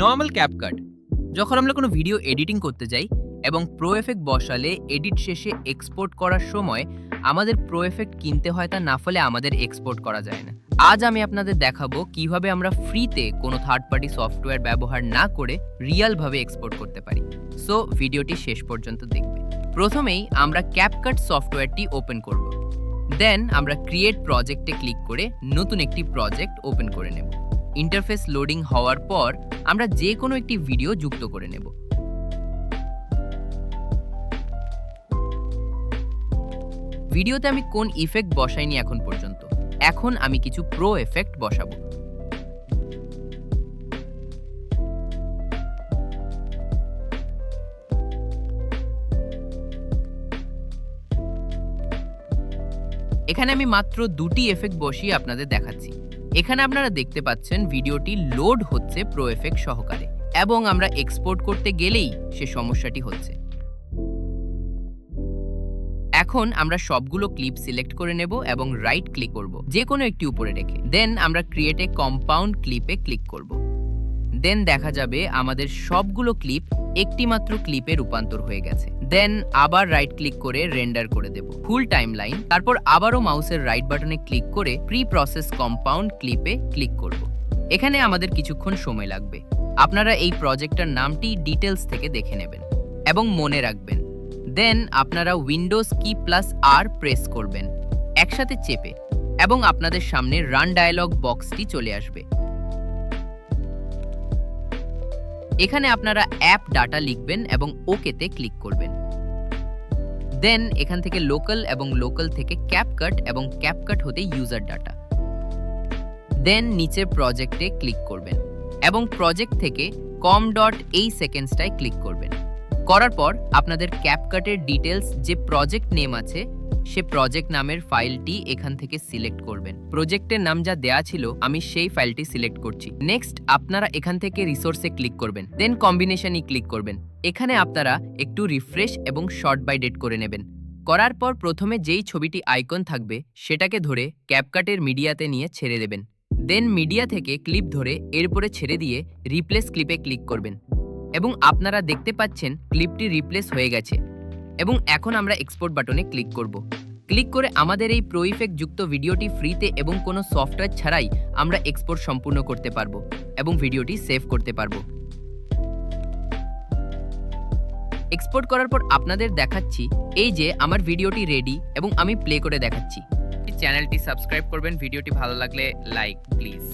Normal CapCut যখন আমরা কোনো ভিডিও এডিটিং করতে যাই এবং প্রো এফেক্ট বসালে এডিট শেষে এক্সপোর্ট করার সময় আমাদের প্রো এফেক্ট কিনতে হয় তা না ফলে আমাদের এক্সপোর্ট করা যায় না। আজ আমি আপনাদের দেখাবো কীভাবে আমরা ফ্রিতে কোনো থার্ড পার্টি সফটওয়্যার ব্যবহার না করে রিয়ালভাবে এক্সপোর্ট করতে পারি। সো ভিডিওটি শেষ পর্যন্ত দেখবে। প্রথমেই আমরা ক্যাপকাট সফটওয়্যারটি ওপেন করব। দেন আমরা ক্রিয়েট প্রজেক্টে ক্লিক করে নতুন একটি প্রজেক্ট ওপেন করে নেব। ইন্টারফেস লোডিং হওয়ার পর আমরা যে কোনো একটি ভিডিও যুক্ত করে নেব। ভিডিওতে আমি কোন ইফেক্ট বসাইনি এখন পর্যন্ত। এখন আমি কিছু প্রো এফেক্ট বসাবো। এখানে আমি মাত্র দুটি এফেক্ট বসিয়ে আপনাদের দেখাচ্ছি। এখানে আপনারা দেখতে পাচ্ছেন ভিডিওটি লোড হচ্ছে প্রো এফেক্ট সহকারে এবং আমরা এক্সপোর্ট করতে গেলেই সে সমস্যাটি হচ্ছে। এখন আমরা সবগুলো ক্লিপ সিলেক্ট করে নেব এবং রাইট ক্লিক করব যে কোনো একটি উপরে রেখে। দেন আমরা ক্রিয়েট এ কম্পাউন্ড ক্লিপে ক্লিক করব। দেন দেখা যাবে আমাদের সবগুলো ক্লিপ একটি মাত্র ক্লিপে রূপান্তর হয়ে গেছে। দেন আবার রাইট ক্লিক করে রেন্ডার করে দেব। ফুল টাইম লাইন তারপর আবারও মাউসের রাইট বাটনে ক্লিক করে প্রি প্রসেস কম্পাউন্ড ক্লিপে ক্লিক করব। এখানে আমাদের কিছুক্ষণ সময় লাগবে। আপনারা এই প্রজেক্টটার নামটি ডিটেলস থেকে দেখে নেবেন এবং মনে রাখবেন। দেন আপনারা উইন্ডোজ কি প্লাস আর প্রেস করবেন একসাথে চেপে এবং আপনাদের সামনে রান ডায়ালগ বক্সটি চলে আসবে। এখানে আপনারা অ্যাপ ডাটা লিখবেন এবং ওকেতে ক্লিক করবেন। দেন এখান থেকে লোকাল এবং লোকাল থেকে ক্যাপকাট এবং ক্যাপকাট হতে ইউজার ডাটা দেন নিচে প্রজেক্টে ক্লিক করবেন এবং প্রজেক্ট থেকে কম ডট এই সেকেন্ডসটায় ক্লিক করবেন। করার পর আপনাদের ক্যাপকাটের ডিটেলস যে প্রজেক্ট নেম আছে, সে প্রজেক্ট নামের ফাইলটি এখান থেকে সিলেক্ট করবেন। প্রজেক্টের নাম যা দেয়া ছিল, আমি সেই ফাইলটি সিলেক্ট করছি। নেক্সট আপনারা এখান থেকে রিসোর্সে ক্লিক করবেন। দেন কম্বিনেশনই ক্লিক করবেন। এখানে আপনারা একটু রিফ্রেশ এবং শর্ট বাই ডেট করে নেবেন। করার পর প্রথমে যেই ছবিটি আইকন থাকবে, সেটাকে ধরে ক্যাপকাটের মিডিয়াতে নিয়ে ছেড়ে দেবেন। দেন মিডিয়া থেকে ক্লিপ ধরে এরপরে ছেড়ে দিয়ে রিপ্লেস ক্লিপে ক্লিক করবেন। এবং আপনারা দেখতে পাচ্ছেন ক্লিপটি রিপ্লেস হয়ে গেছে। এবং এখন আমরা এক্সপোর্ট বাটনে ক্লিক করব। ক্লিক করে আমাদের এই প্রো ইফেক্ট যুক্ত ভিডিওটি ফ্রিতে এবং কোনো সফটওয়্যার ছাড়াই আমরা এক্সপোর্ট সম্পূর্ণ করতে পারব এবং ভিডিওটি সেভ করতে পারব। এক্সপোর্ট করার পর আপনাদের দেখাচ্ছি, এই যে আমার ভিডিওটি রেডি এবং আমি প্লে করে দেখাচ্ছি। চ্যানেলটি সাবস্ক্রাইব করবেন, ভিডিওটি ভালো লাগলে লাইক প্লিজ